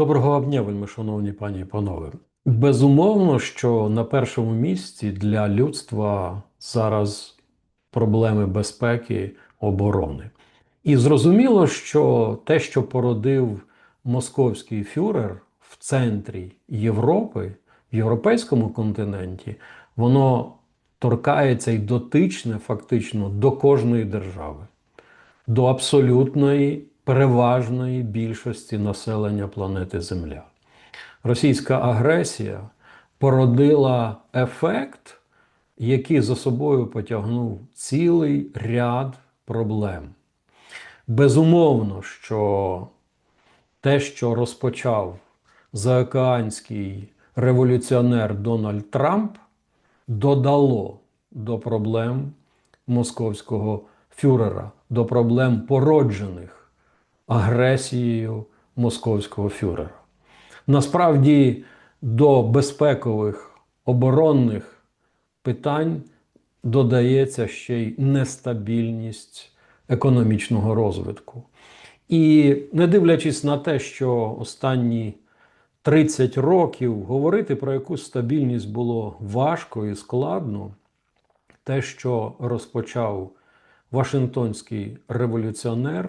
Доброго дня, вельми шановні пані і панове. Безумовно, що на першому місці для людства зараз проблеми безпеки оборони. І зрозуміло, що те, що породив московський фюрер в центрі Європи, в європейському континенті, воно торкається і дотичне фактично до кожної держави до абсолютної переважної більшості населення планети Земля. Російська агресія породила ефект, який за собою потягнув цілий ряд проблем. Безумовно, що те, що розпочав заокеанський революціонер Дональд Трамп, додало до проблем московського фюрера, до проблем породжених агресією московського фюрера. Насправді до безпекових оборонних питань додається ще й нестабільність економічного розвитку. І не дивлячись на те, що останні 30 років говорити про якусь стабільність було важко і складно, те, що розпочав Вашингтонський революціонер,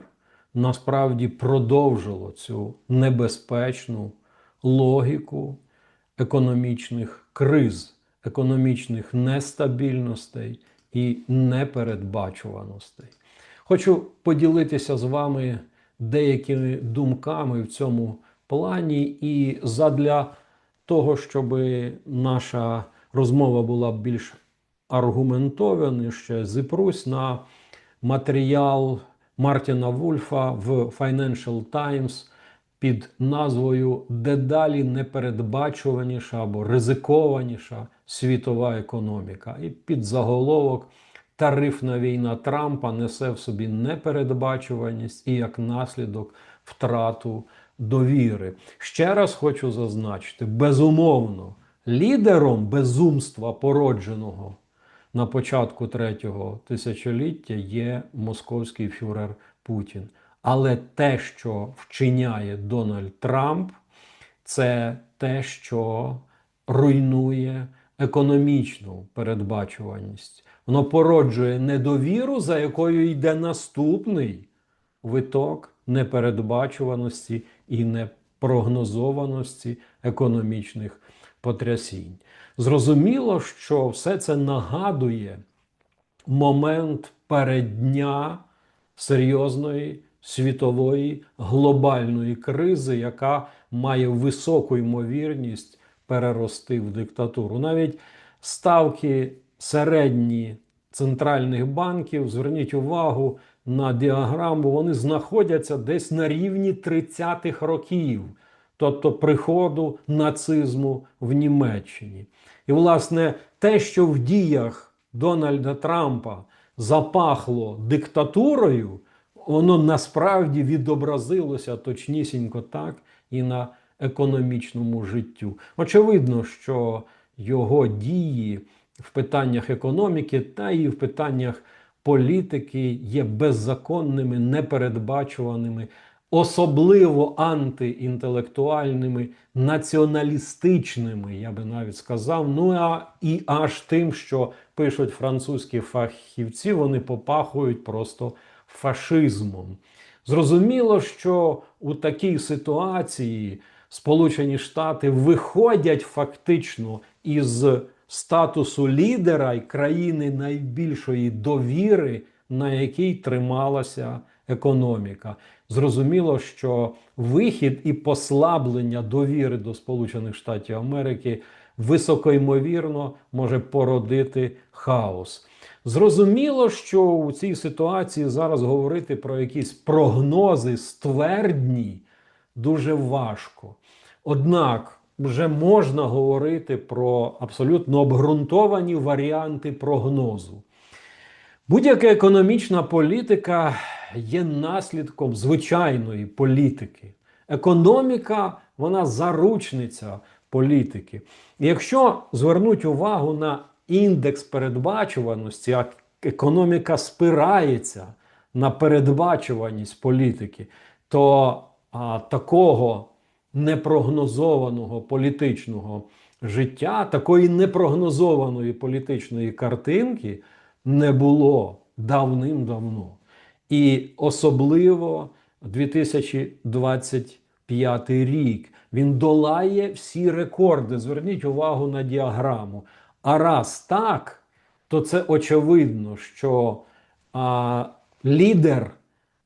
насправді продовжило цю небезпечну логіку економічних криз, економічних нестабільностей і непередбачуваностей. Хочу поділитися з вами деякими думками в цьому плані, і задля того, щоб наша розмова була більш аргументованіше, зіпрусь на матеріал Мартіна Вульфа в Financial Times під назвою Дедалі непередбачуваніша або ризикованіша світова економіка. І під заголовок Тарифна війна Трампа несе в собі непередбачуваність і як наслідок втрату довіри. Ще раз хочу зазначити: безумовно, лідером безумства породженого на початку третього тисячоліття є московський фюрер Путін. Але те, що вчиняє Дональд Трамп, це те, що руйнує економічну передбачуваність. Воно породжує недовіру, за якою йде наступний виток непередбачуваності і непрогнозованості економічних потрясінь. Зрозуміло, що все це нагадує момент переддня серйозної світової глобальної кризи, яка має високу ймовірність перерости в диктатуру. Навіть ставки середні центральних банків, зверніть увагу на діаграму, вони знаходяться десь на рівні 30-х років, тобто приходу нацизму в Німеччині. І, власне, те, що в діях Дональда Трампа запахло диктатурою, воно насправді відобразилося точнісінько так і на економічному життю. Очевидно, що його дії в питаннях економіки та і в питаннях політики є беззаконними, непередбачуваними особливо антиінтелектуальними, націоналістичними, я би навіть сказав. Ну а і аж тим, що пишуть французькі фахівці, вони попахують просто фашизмом. Зрозуміло, що у такій ситуації Сполучені Штати виходять фактично із статусу лідера і країни найбільшої довіри, на якій трималася економіка. Зрозуміло, що вихід і послаблення довіри до Сполучених Штатів Америки високоймовірно може породити хаос. Зрозуміло, що у цій ситуації зараз говорити про якісь прогнози ствердні дуже важко. Однак вже можна говорити про абсолютно обґрунтовані варіанти прогнозу. Будь-яка економічна політика є наслідком звичайної політики. Економіка, вона заручниця політики. І якщо звернуть увагу на індекс передбачуваності, а економіка спирається на передбачуваність політики, то а, такого непрогнозованого політичного життя, такої непрогнозованої політичної картинки не було давним-давно. І особливо 2025 рік він долає всі рекорди. Зверніть увагу на діаграму. А раз так, то це очевидно, що а, лідер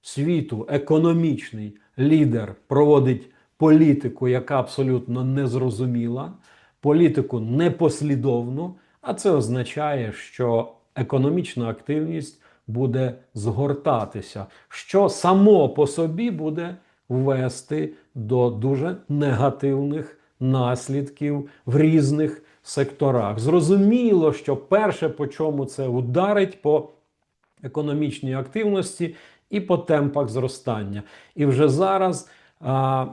світу, економічний лідер, проводить політику, яка абсолютно незрозуміла, політику непослідовну, а це означає, що економічна активність буде згортатися, що само по собі буде вести до дуже негативних наслідків в різних секторах. Зрозуміло, що перше, по чому це ударить, по економічній активності і по темпах зростання. І вже зараз а,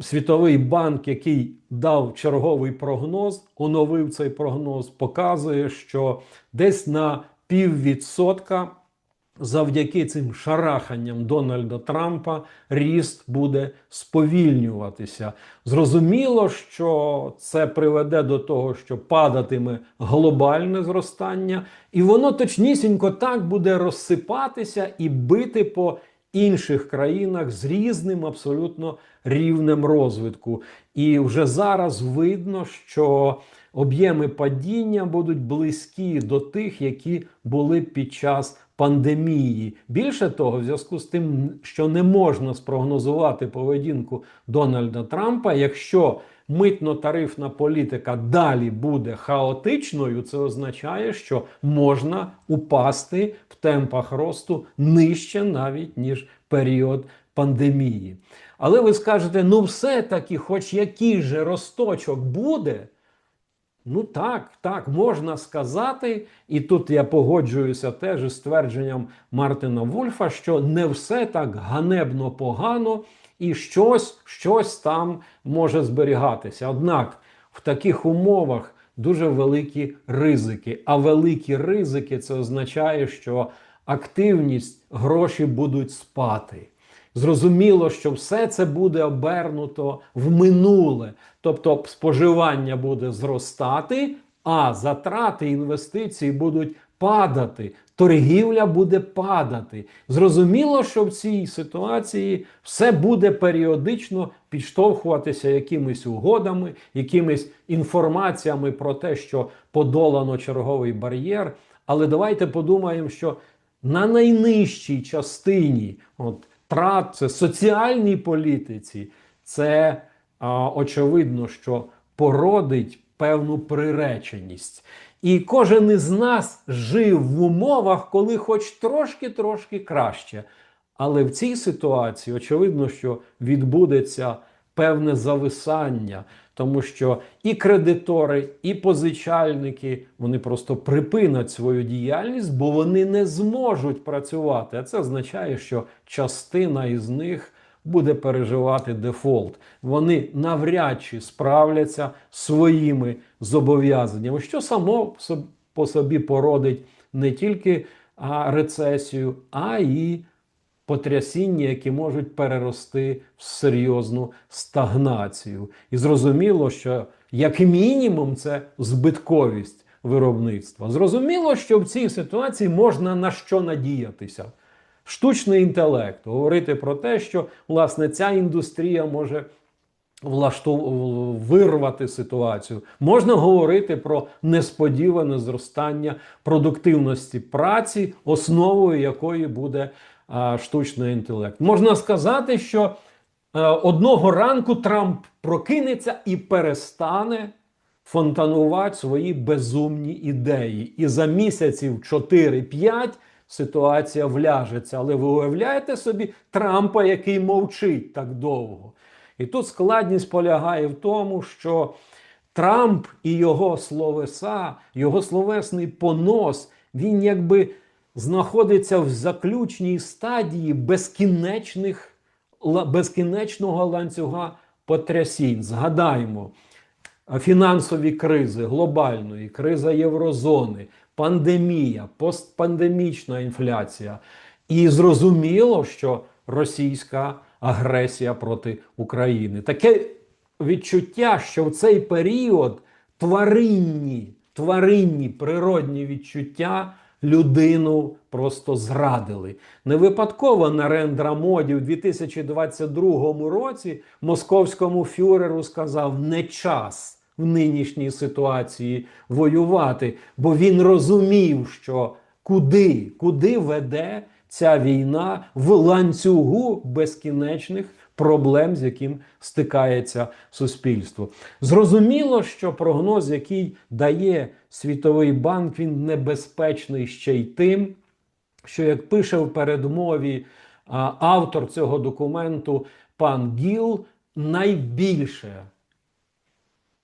Світовий банк, який дав черговий прогноз, оновив цей прогноз, показує, що десь на піввідсотка завдяки цим шараханням Дональда Трампа ріст буде сповільнюватися. Зрозуміло, що це приведе до того, що падатиме глобальне зростання, і воно точнісінько так буде розсипатися і бити по інших країнах з різним абсолютно рівнем розвитку. І вже зараз видно, що об'єми падіння будуть близькі до тих, які були під час пандемії. Більше того, в зв'язку з тим, що не можна спрогнозувати поведінку Дональда Трампа, якщо митно-тарифна політика далі буде хаотичною, це означає, що можна упасти в темпах росту нижче навіть ніж період пандемії. Але ви скажете, ну все-таки, хоч який же росточок буде. Ну так, так, можна сказати, і тут я погоджуюся теж із твердженням Мартина Вульфа, що не все так ганебно погано, і щось, щось там може зберігатися. Однак в таких умовах дуже великі ризики. А великі ризики це означає, що активність гроші будуть спати. Зрозуміло, що все це буде обернуто в минуле, тобто споживання буде зростати, а затрати інвестицій будуть падати, торгівля буде падати. Зрозуміло, що в цій ситуації все буде періодично підштовхуватися якимись угодами, якимись інформаціями про те, що подолано черговий бар'єр. Але давайте подумаємо, що на найнижчій частині, от трат, це соціальній політиці, це а, очевидно, що породить певну приреченість. І кожен із нас жив в умовах, коли хоч трошки-трошки краще. Але в цій ситуації очевидно, що відбудеться певне зависання, тому що і кредитори, і позичальники вони просто припинять свою діяльність, бо вони не зможуть працювати. А це означає, що частина із них буде переживати дефолт. Вони навряд чи справляться своїми зобов'язаннями, що само по собі породить не тільки рецесію, а і потрясіння, які можуть перерости в серйозну стагнацію. І зрозуміло, що як мінімум це збитковість виробництва. Зрозуміло, що в цій ситуації можна на що надіятися. Штучний інтелект говорити про те, що власне ця індустрія може влаштов... вирвати ситуацію. Можна говорити про несподіване зростання продуктивності праці, основою якої буде а, штучний інтелект. Можна сказати, що а, одного ранку Трамп прокинеться і перестане фонтанувати свої безумні ідеї. І за місяців 4-5 ситуація вляжеться. Але ви уявляєте собі Трампа, який мовчить так довго. І тут складність полягає в тому, що Трамп і його словеса, його словесний понос, він якби знаходиться в заключній стадії безкінечних, безкінечного ланцюга потрясінь. Згадаймо, фінансові кризи, глобальної, криза Єврозони, пандемія, постпандемічна інфляція. І зрозуміло, що російська агресія проти України. Таке відчуття, що в цей період тваринні, тваринні природні відчуття людину просто зрадили. Не випадково Нарендра Моді в 2022 році московському фюреру сказав не час в нинішній ситуації воювати, бо він розумів, що куди, куди веде ця війна в ланцюгу безкінечних проблем, з яким стикається суспільство. Зрозуміло, що прогноз, який дає Світовий банк, він небезпечний ще й тим, що як пише в передмові автор цього документу пан Гіл, найбільше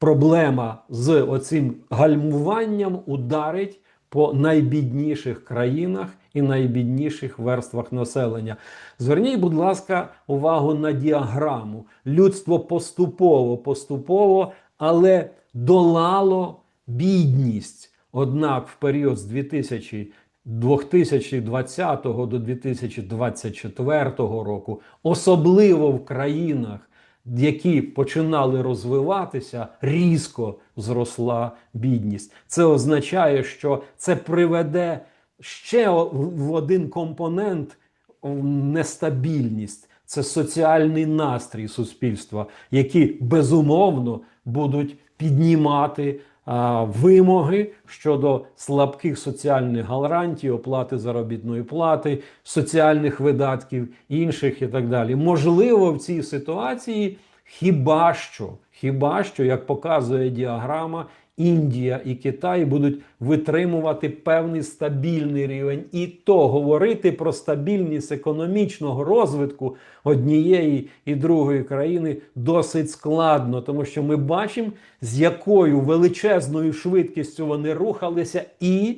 проблема з оцим гальмуванням ударить по найбідніших країнах і найбідніших верствах населення. Зверніть, будь ласка, увагу на діаграму. Людство поступово, поступово, але долало бідність. Однак в період з 2000 2020 до 2024 року, особливо в країнах, які починали розвиватися, різко зросла бідність. Це означає, що це приведе ще в один компонент нестабільність. Це соціальний настрій суспільства, які безумовно будуть піднімати вимоги щодо слабких соціальних гарантій, оплати заробітної плати, соціальних видатків, інших і так далі. Можливо, в цій ситуації хіба що, хіба що, як показує діаграма, Індія і Китай будуть витримувати певний стабільний рівень, і то говорити про стабільність економічного розвитку однієї і другої країни досить складно, тому що ми бачимо, з якою величезною швидкістю вони рухалися, і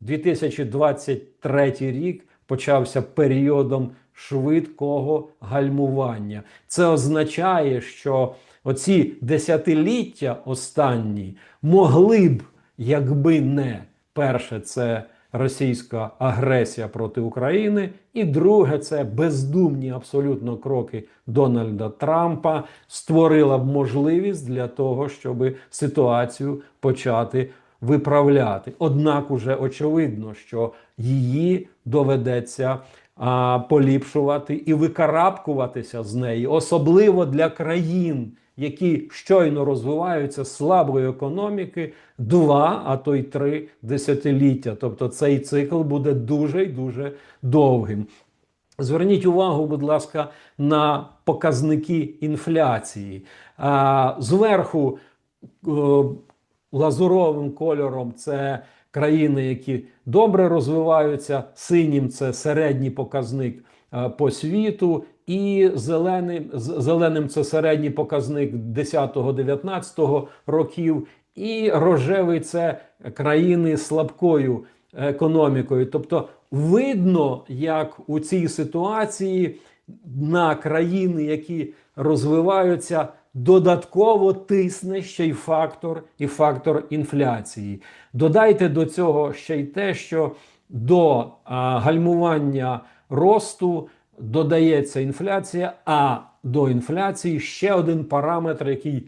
2023 рік почався періодом швидкого гальмування. Це означає, що оці десятиліття останні могли б, якби не перше, це російська агресія проти України, і друге, це бездумні абсолютно кроки Дональда Трампа, створила б можливість для того, щоб ситуацію почати виправляти. Однак, уже очевидно, що її доведеться а, поліпшувати і викарабкуватися з неї, особливо для країн, які щойно розвиваються слабої економіки, два, а то й три десятиліття. Тобто цей цикл буде дуже й дуже довгим. Зверніть увагу, будь ласка, на показники інфляції. Зверху о, лазуровим кольором це країни, які добре розвиваються, синім це середній показник по світу, і зеленим, зеленим це середній показник 10-19 років, і рожевий це країни слабкою економікою. Тобто видно, як у цій ситуації на країни, які розвиваються, додатково тисне ще й фактор і фактор інфляції. Додайте до цього ще й те, що до а, гальмування росту додається інфляція, а до інфляції ще один параметр, який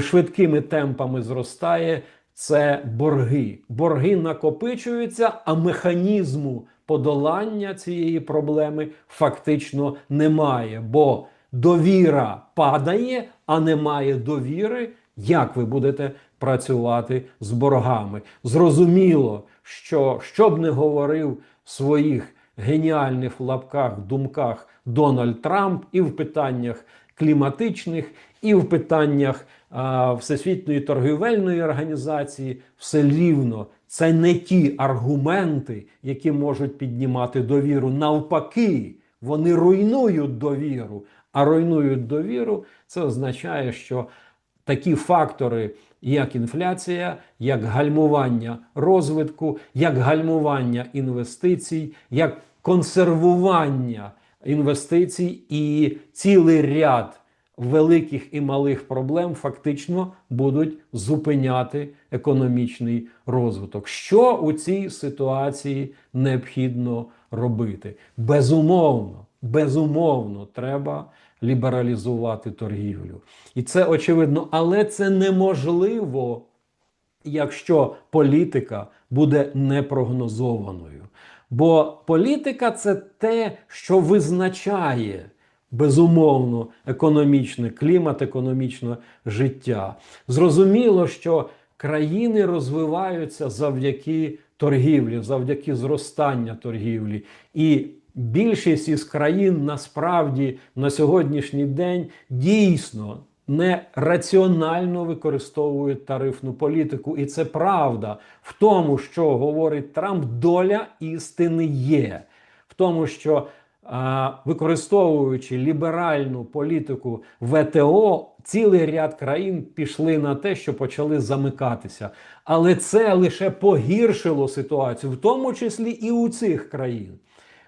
швидкими темпами зростає, це борги. Борги накопичуються, а механізму подолання цієї проблеми фактично немає, бо довіра падає, а немає довіри. Як ви будете працювати з боргами? Зрозуміло, що що б не говорив в своїх геніальних в лапках думках Дональд Трамп і в питаннях кліматичних, і в питаннях а, Всесвітньої торгівельної організації, все рівно це не ті аргументи, які можуть піднімати довіру. Навпаки, вони руйнують довіру. А руйнують довіру, це означає, що такі фактори, як інфляція, як гальмування розвитку, як гальмування інвестицій, як консервування інвестицій і цілий ряд великих і малих проблем фактично будуть зупиняти економічний розвиток. Що у цій ситуації необхідно робити? Безумовно, безумовно, треба лібералізувати торгівлю. І це очевидно, але це неможливо, якщо політика буде непрогнозованою. Бо політика це те, що визначає безумовно економічний клімат, економічне життя. Зрозуміло, що країни розвиваються завдяки торгівлі, завдяки зростанню торгівлі. І більшість із країн насправді на сьогоднішній день дійсно не раціонально використовують тарифну політику. І це правда в тому, що говорить Трамп, доля істини є. В тому, що а, використовуючи ліберальну політику ВТО, цілий ряд країн пішли на те, що почали замикатися. Але це лише погіршило ситуацію, в тому числі і у цих країн.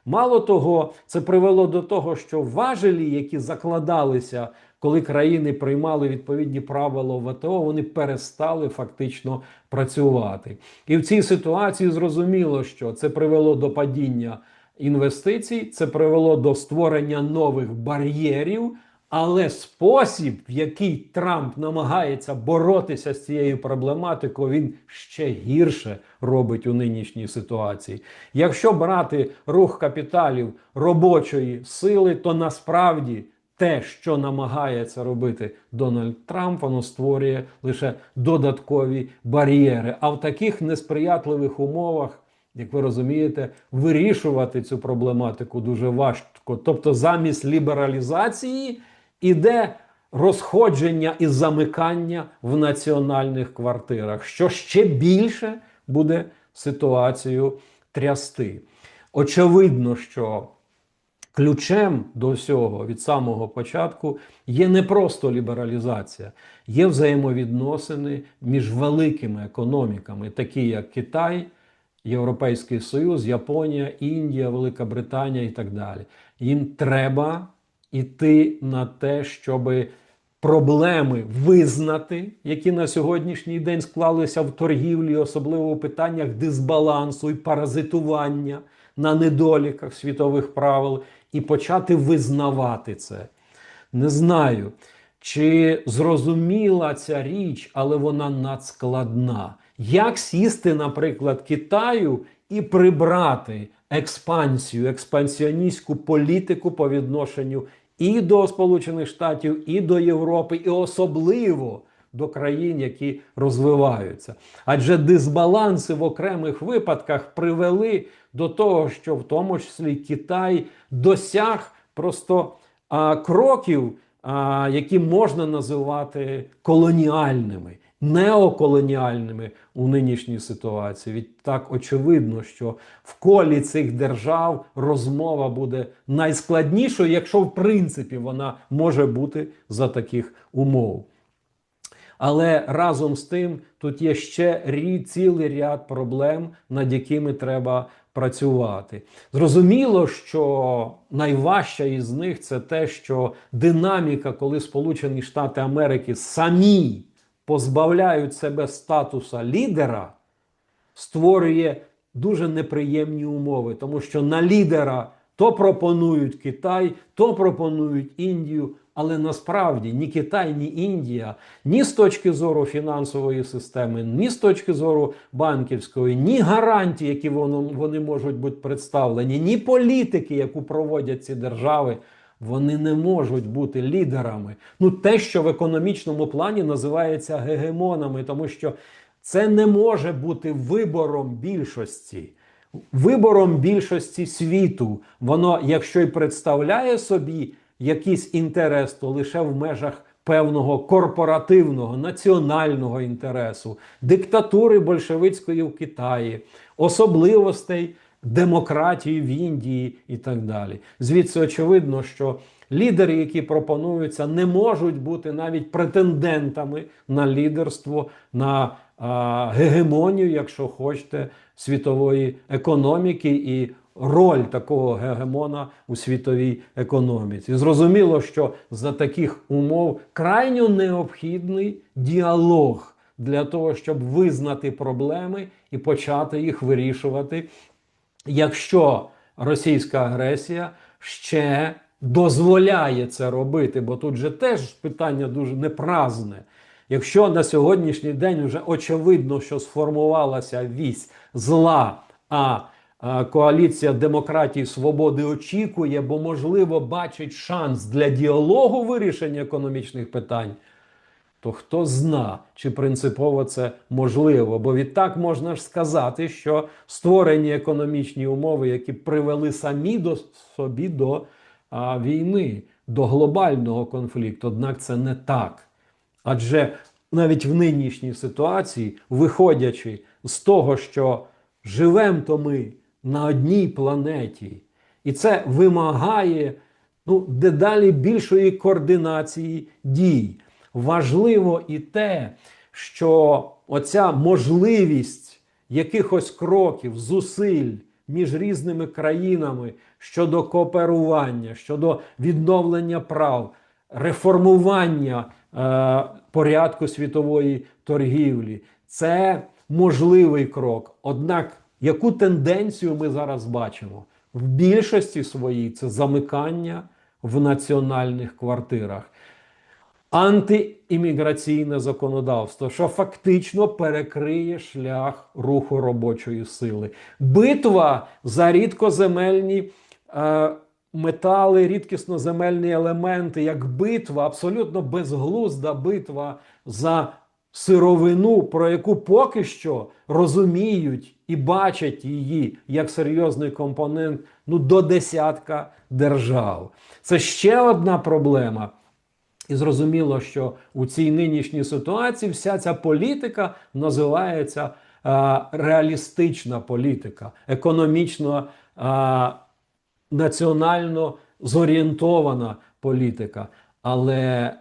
Мало того, це привело до того, що важелі, які закладалися, коли країни приймали відповідні правила ВТО, вони перестали фактично працювати. І в цій ситуації зрозуміло, що це привело до падіння інвестицій, це привело до створення нових бар'єрів. Але спосіб, в який Трамп намагається боротися з цією проблематикою, він ще гірше робить у нинішній ситуації. Якщо брати рух капіталів робочої сили, то насправді те, що намагається робити Дональд Трамп, воно створює лише додаткові бар'єри. А в таких несприятливих умовах. Як ви розумієте, вирішувати цю проблематику дуже важко. Тобто, замість лібералізації іде розходження і замикання в національних квартирах, що ще більше буде ситуацію трясти. Очевидно, що ключем до всього від самого початку є не просто лібералізація, є взаємовідносини між великими економіками, такі як Китай. Європейський Союз, Японія, Індія, Велика Британія і так далі. Їм треба йти на те, щоб проблеми визнати, які на сьогоднішній день склалися в торгівлі, особливо у питаннях дисбалансу і паразитування на недоліках світових правил, і почати визнавати це. Не знаю, чи зрозуміла ця річ, але вона надскладна. Як сісти, наприклад, Китаю і прибрати експансію, експансіоністську політику по відношенню і до Сполучених Штатів, і до Європи, і особливо до країн, які розвиваються. Адже дисбаланси в окремих випадках привели до того, що в тому числі Китай досяг просто а, кроків, а, які можна називати колоніальними неоколоніальними у нинішній ситуації. Відтак очевидно, що в колі цих держав розмова буде найскладнішою, якщо в принципі вона може бути за таких умов. Але разом з тим тут є ще рід, цілий ряд проблем, над якими треба працювати. Зрозуміло, що найважча із них це те, що динаміка, коли Сполучені Штати Америки самі позбавляють себе статуса лідера, створює дуже неприємні умови, тому що на лідера то пропонують Китай, то пропонують Індію. Але насправді ні Китай, ні Індія, ні з точки зору фінансової системи, ні з точки зору банківської, ні гарантії, які вони можуть бути представлені, ні політики, яку проводять ці держави, вони не можуть бути лідерами. Ну, те, що в економічному плані називається гегемонами, тому що це не може бути вибором більшості. Вибором більшості світу, воно, якщо й представляє собі якийсь інтерес, то лише в межах певного корпоративного національного інтересу, диктатури большевицької в Китаї, особливостей демократії в Індії і так далі. Звідси очевидно, що лідери, які пропонуються, не можуть бути навіть претендентами на лідерство, на а, гегемонію, якщо хочете, світової економіки і роль такого гегемона у світовій економіці. Зрозуміло, що за таких умов крайньо необхідний діалог для того, щоб визнати проблеми і почати їх вирішувати, якщо російська агресія ще дозволяє це робити, бо тут же теж питання дуже непразне. Якщо на сьогоднішній день вже очевидно, що сформувалася вісь зла, а коаліція демократії свободи очікує, бо, можливо, бачить шанс для діалогу вирішення економічних питань, то хто зна, чи принципово це можливо. Бо відтак можна ж сказати, що створені економічні умови, які привели самі до собі до а, війни, до глобального конфлікту. Однак це не так. Адже навіть в нинішній ситуації, виходячи з того, що живемо то ми на одній планеті, і це вимагає ну, дедалі більшої координації дій. Важливо і те, що оця можливість якихось кроків, зусиль між різними країнами щодо кооперування, щодо відновлення прав, реформування е, порядку світової торгівлі це можливий крок. Однак, яку тенденцію ми зараз бачимо? В більшості своїй це замикання в національних квартирах антиімміграційне законодавство, що фактично перекриє шлях руху робочої сили. Битва за рідкоземельні е, метали, рідкісноземельні елементи, як битва, абсолютно безглузда битва за сировину, про яку поки що розуміють і бачать її як серйозний компонент ну, до десятка держав. Це ще одна проблема. І зрозуміло, що у цій нинішній ситуації вся ця політика називається е, реалістична політика, економічно е, національно зорієнтована політика. Але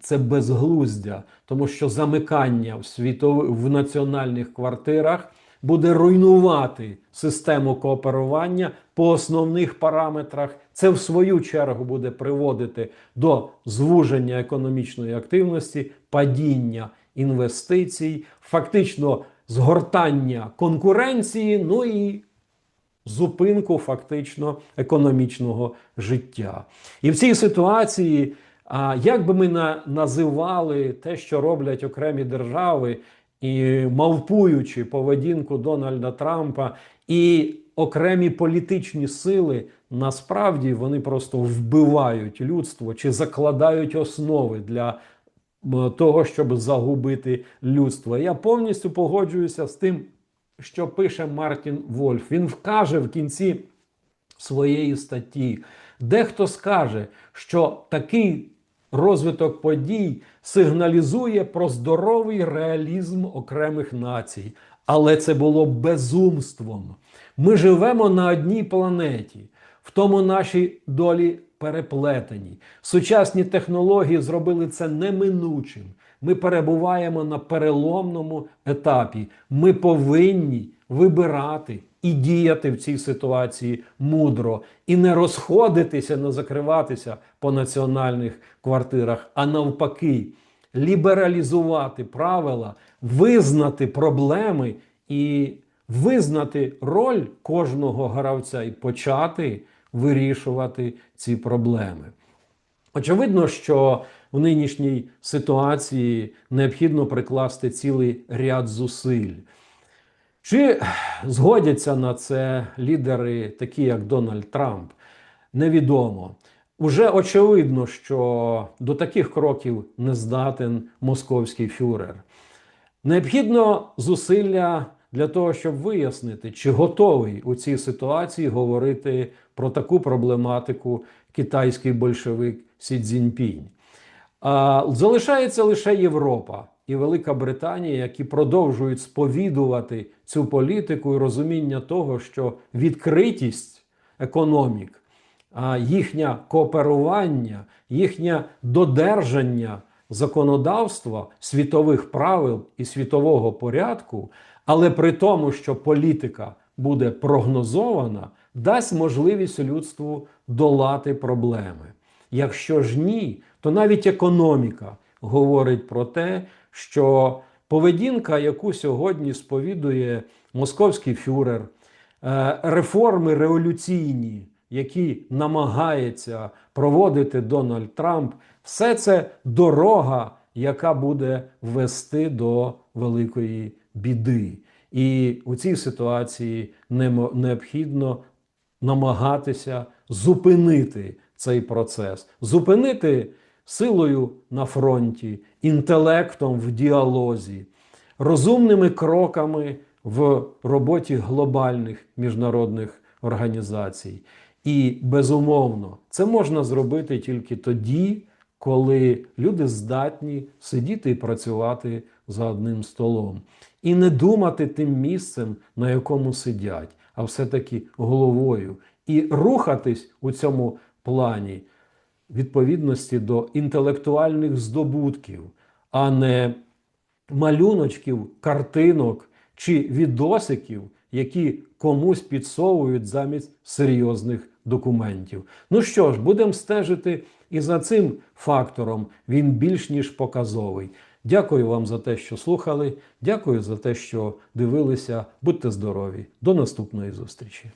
це безглуздя, тому що замикання в світових в національних квартирах буде руйнувати систему кооперування по основних параметрах. Це в свою чергу буде приводити до звуження економічної активності, падіння інвестицій, фактично згортання конкуренції, ну і зупинку фактично економічного життя. І в цій ситуації, як би ми називали те, що роблять окремі держави, і мавпуючи поведінку Дональда Трампа і окремі політичні сили, насправді вони просто вбивають людство чи закладають основи для того, щоб загубити людство. Я повністю погоджуюся з тим, що пише Мартін Вольф. Він вкаже в кінці своєї статті. Дехто скаже, що такий розвиток подій сигналізує про здоровий реалізм окремих націй, але це було безумством. Ми живемо на одній планеті, в тому наші долі переплетені. Сучасні технології зробили це неминучим. Ми перебуваємо на переломному етапі. Ми повинні вибирати і діяти в цій ситуації мудро, і не розходитися, не закриватися по національних квартирах, а навпаки, лібералізувати правила, визнати проблеми і визнати роль кожного гравця і почати вирішувати ці проблеми. Очевидно, що в нинішній ситуації необхідно прикласти цілий ряд зусиль. Чи згодяться на це лідери, такі як Дональд Трамп, невідомо. Уже очевидно, що до таких кроків не здатен московський фюрер. Необхідно зусилля для того, щоб вияснити, чи готовий у цій ситуації говорити про таку проблематику китайський большевик Сі Цзіньпінь. Залишається лише Європа і Велика Британія, які продовжують сповідувати цю політику і розуміння того, що відкритість економік, їхнє кооперування, їхнє додержання законодавства, світових правил і світового порядку, але при тому, що політика буде прогнозована, дасть можливість людству долати проблеми. Якщо ж ні, то навіть економіка говорить про те, що поведінка, яку сьогодні сповідує московський фюрер, е, реформи революційні які намагається проводити Дональд Трамп, все це дорога, яка буде вести до великої біди. І у цій ситуації необхідно намагатися зупинити цей процес, зупинити силою на фронті, інтелектом в діалозі, розумними кроками в роботі глобальних міжнародних організацій. І безумовно, це можна зробити тільки тоді, коли люди здатні сидіти і працювати за одним столом, і не думати тим місцем, на якому сидять, а все-таки головою, і рухатись у цьому плані відповідності до інтелектуальних здобутків, а не малюночків, картинок чи відосиків, які комусь підсовують замість серйозних документів. Ну що ж, будемо стежити і за цим фактором. Він більш ніж показовий. Дякую вам за те, що слухали. Дякую за те, що дивилися. Будьте здорові. До наступної зустрічі.